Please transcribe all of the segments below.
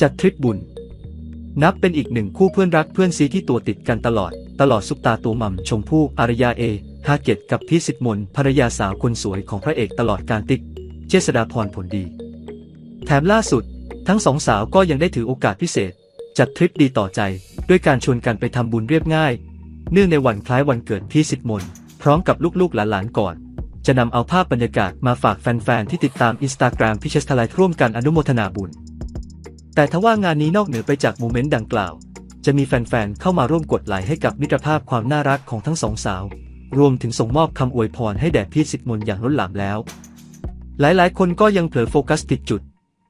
จัดทริปบุญ นับเป็นอีกหนึ่งคู่เพื่อนรักเพื่อนซีที่ตัวติดกันตลอด ตลอดซุปตาตัวหม่ำชมพู่อารยาเอฮาเกตกับพี่สิทธิ์มนภรรยาสาวคนสวยของพระเอกตลอดการติ๊ก เจษดาพรผลดี แถมล่าสุด ทั้งสองสาวก็ยังได้ถือโอกาสพิเศษ จัดทริปดีต่อใจ ด้วยการชวนกันไปทำบุญเรียบง่าย เนื่องในวันคล้ายวันเกิดพี่สิทธิ์มนพร้อมกับลูกๆหลานๆก่อนจะนำเอาภาพบรรยากาศมาฝากแฟน ๆ ที่ติดตามอินสตาแกรมพิเชสทลายร่วมกันอนุโมทนาบุญ แต่ทว่างานนี้นอกเหนือไปจากโมเมนต์ดังกล่าว จะมีแฟนๆ เข้ามาร่วมกดไลค์ให้กับมิตรภาพความน่ารักของทั้งสองสาว รวมถึงส่งมอบคำอวยพรให้แด่พี่สิทธิ์มนต์อย่างล้นหลามแล้ว หลายๆ คนก็ยังเผลอโฟกัสผิดจุด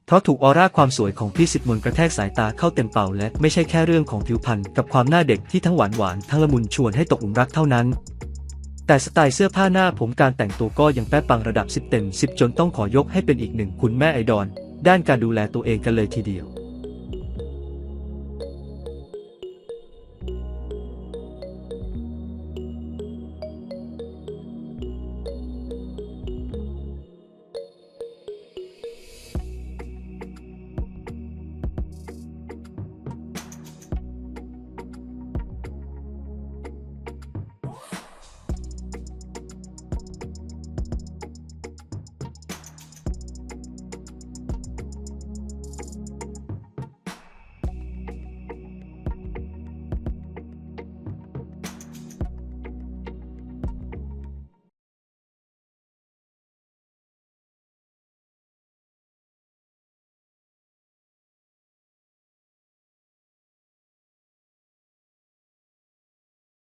เพราะถูกออร่าความสวยของพี่สิทธิ์มนต์กระแทกสายตาเข้าเต็มเป่าและไม่ใช่แค่เรื่องของผิวพรรณกับความหน้าเด็กที่ทั้งหวานหวานทั้งละมุนชวนให้ตกหลุมรักเท่านั้น แต่สไตล์เสื้อผ้าหน้าผมการแต่งตัวก็ยังแป๊บปังระดับ10เต็ม10จนต้องขอยกให้เป็นอีกหนึ่งคุณแม่ไอดอล ด้านการดูแลตัวเองกันเลยทีเดียว